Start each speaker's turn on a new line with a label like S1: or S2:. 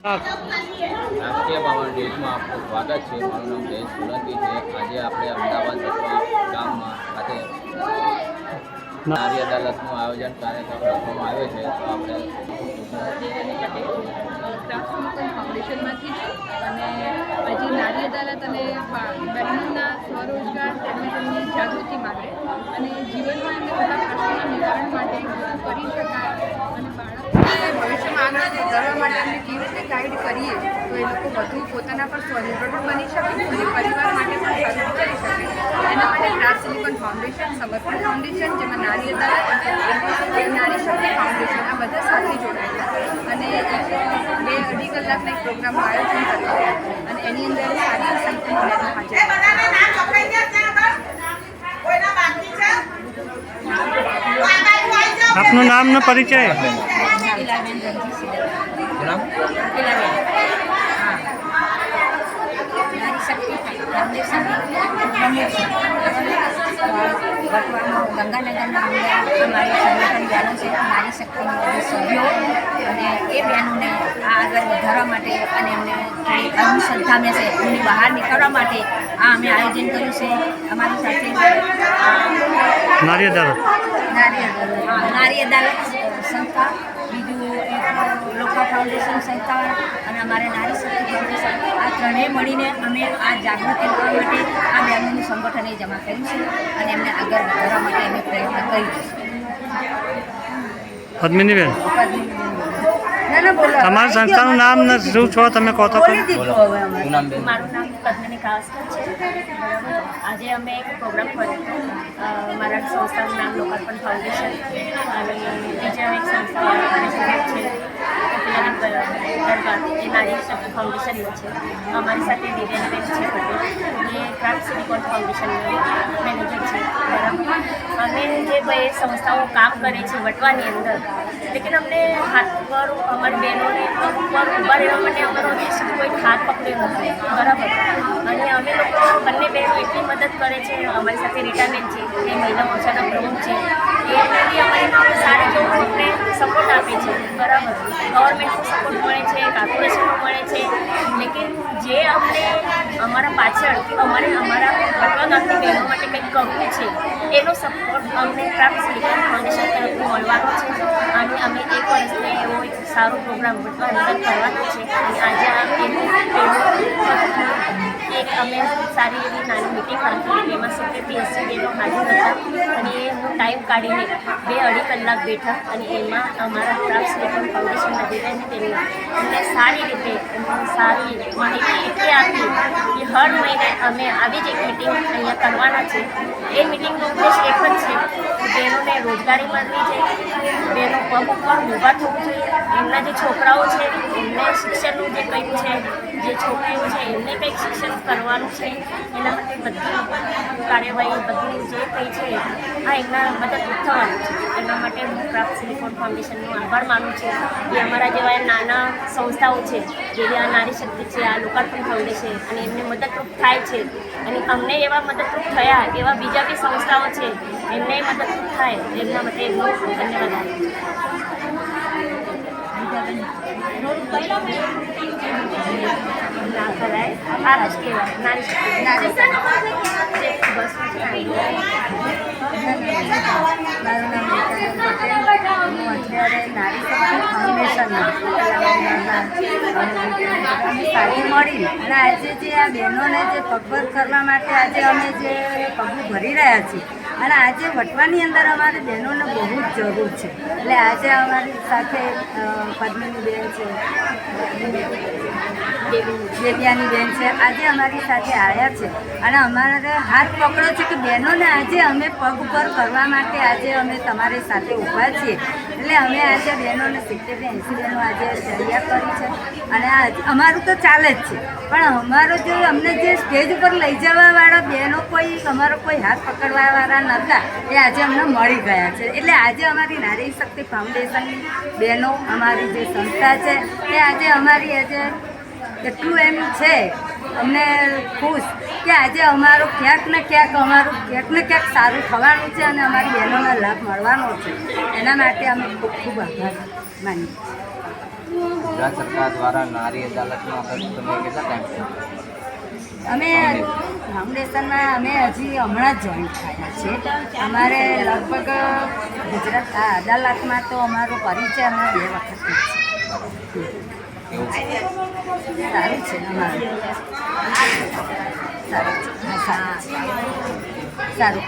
S1: રાષ્ટ્રીય બાવન ડેઝમાં આપનું સ્વાગત છે. મારું નામ જયેશ સોલંકી છે. આજે આપણે અમદાવાદ ગામમાં ખાતે નારી અદાલતનું આયોજન કાર્યક્રમ રાખવામાં આવ્યો છે. તો આપણે
S2: ફાઉન્ડેશનમાંથી અને હજી નારી અદાલત અને બહેનોના સ્વરોજગાર તેમજ તેમની જાગૃતિ માટે અને જીવનમાં એમને થતા પ્રશ્નોના નિવારણ માટે શું કરી શકાય અને બાળકોને ભવિષ્યમાં આગળ વધારવા માટે એમને કેવી રીતે ગાઈડ કરીએ તો એ લોકો વધુ પોતાના પર સ્વનિર્ભર પણ બની શકે અને પરિવાર માટે પણ સારું કરી શકે એના માટે craft silicon foundation Samarpan foundation જેમાં નારી અદાલત અને નારી શક્તિ ફાઉન્ડેશન આ બધા સાથે જોડાયેલા અને એક બે અઢી કલાકના એક પ્રોગ્રામનું આયોજન કર્યું અને એની અંદર સારી સંખ્યામાં હાજર
S3: આપનું નામ ને પરિચય?
S4: ગંગાનગરના અંદર અમારી સંગઠન બહેનો છે નારી શક્તિના સભ્યો અને એ બહેનોને આગળ વધારવા માટે અને એમને થોડી અંધશ્રદ્ધામે છે એમની બહાર નીકળવા માટે આ અમે આયોજન કર્યું છે અમારી સાથે
S3: નારી અદાલત
S4: નારી અદાલત સંસ્થા બીજું લોકા ફાઉન્ડેશન સંસ્થા અને અમારે નારી શક્તિ ફાઉન્ડેશન આ મળીને અમે આ જાગૃતિ લાવવા માટે આ બહેનોનું સંગઠન એ જમા કર્યું છે અને એમને આગળ વધારવા માટે અમે પ્રયત્ન કર્યું
S3: છે
S4: ના ના
S3: તમારી સંસ્થાનું નામ ને શું છો? તમે કહો તો
S4: બોલી
S3: ખરું?
S4: હવે અમારે
S1: શું નામ બેન
S4: મારું નામ પદ્મિની કાવસ્કર છે. આજે અમે એક પ્રોગ્રામ કર્યો. મારા સંસ્થાનું નામ લોકાર્પણ ફાઉન્ડેશન અને બીજા એક સંસ્થા અને પેલાના એ શક્તિ છે અમારી સાથે દિવ્યાબેન છે, એ ક્રાફ્ટ સિલિકોન ફાઉન્ડેશન મેનેજર છે બરાબર અમે જે બે સંસ્થાઓ કામ કરે છે વટવાની અંદર લેકિન અમને હાથ પર અમારી બહેનોને ઉપર પર ઊભા રહેવા માટે અમારો દેશ કોઈ હાથ પકડ્યો નથી બરાબર અને અમે લોકો બંને બહેનો એટલી મદદ કરે છે અમારી સાથે રીટાબેન છે એ મહિલા મોરચાના પ્રમુખ છે. એ બી અમારી સારી અમને સપોર્ટ આપે છે, બરાબર. ગવર્મેન્ટનો સપોર્ટ મળે છે કોર્પોરેશનનો મળે છે. લેકિન જે અમને અમારા પાછળ અમારે અમારા ગામની બહેનો માટે કંઈક કરવું છે, એનો સપોર્ટ અમને પ્રાપ્ત સિલિકોન ફાઉન્ડેશન તરફથી મળવાનો છે. અને અમે એક વર્ષને એવો એક સારો પ્રોગ્રામ અંદર કરવાનો છે. અને આજે એક અમે સારી એવી નાની મીટિંગ રાખી એમાં સિત્તેરથી એંસી બહેનો હાજર હતા. અને ટાઈમ કાઢીને બે અઢી કલાક બેઠા અને એમાં અમારા ક્રાફ્ટ સિલિકોન ફાઉન્ડેશનના દીદાને તેમને અમને સારી રીતે સારી માહિતી એટલી આપી કે હર મહિને અમે આવી જ એક મિટિંગ અહીંયા કરવાના છે. એ મિટિંગનો ઉદ્દેશ એક જ છે બહેનોને રોજગારી મળવી છે બહેનો પગ ઉપર ઊભા થવું જોઈએ. એમના જે છોકરાઓ છે, એમને શિક્ષણનું જે કંઈક છે, જે છોકરીઓ છે, એમને કંઈક શિક્ષણ કરવાનું છે, એના માટે બધી કાર્યવાહી, બધું જે કંઈ છે આ એમના મદદરૂપ થવાનું છે. એના માટે હું ક્રાફ્ટ સિલિકોન ફાઉન્ડેશનનો આભાર માનું છું. એ અમારા જેવા નાના સંસ્થાઓ છે જેવી આ નારી શક્તિ છે, આ લોકાર્પણ ફાઉન્ડેશન અને એમને મદદરૂપ થાય છે. અને અમને એવા મદદરૂપ થયા એવા બીજા બી સંસ્થાઓ છે, એમને મદદરૂપ થાય, એમના માટે એમનો ધન્યવાદ છું. ના કરાય આ જ કહેવાય નારી નારી
S5: નારી ફાઉન્ડેશનમાં અમે સાથે મળી અને આજે જે આ બહેનોને જે પગભર કરવા માટે આજે અમે જે પગલું ભરી રહ્યા છીએ. અને આજે વટવાની અંદર અમારી બહેનોને બહુ જ જરૂર છે. એટલે આજે અમારી સાથે પદ્મની બેન છે દેવ્યાની બેન છે, આજે અમારી સાથે આવ્યા છે. અને અમારે હાથ પકડો છે કે બહેનોને આજે અમે પગ ઉપર કરવા માટે આજે અમે તમારી સાથે ઊભા છીએ. એટલે અમે આજે બહેનોને સિત્તેર એંસી બહેનો આજે તૈયાર કરી છે. અને અમારું તો ચાલે જ છે. પણ અમારો જે અમને જે સ્ટેજ ઉપર લઈ જવાવાળા બહેનો કોઈ, અમારો કોઈ હાથ પકડવાવાળા નહોતા, એ આજે અમને મળી ગયા છે. એટલે આજે અમારી નારી શક્તિ ફાઉન્ડેશનની બહેનો, અમારી જે સંસ્થા છે, એ આજે અમારી આજે એટલું એમ છે અમને ખુશ કે આજે અમારો ક્યાંક ને ક્યાંક અમારું ક્યાંક ને ક્યાંક સારું થવાનું છે અને અમારી બહેનોને લાભ મળવાનો છે. એના માટે અમે ખૂબ ખૂબ આભાર માનીએ છીએ.
S1: ગુજરાત સરકાર દ્વારા નારી અદાલતમાં તમે કેટલા ટાઈમ
S5: અમે ફાઉન્ડેશનમાં અમે હજી હમણાં જ જોઈન થયા છે અમારે લગભગ ગુજરાત આ અદાલતમાં તો અમારો પરિચય અમે બે વખત સારું છે સારું. સારું. સારું.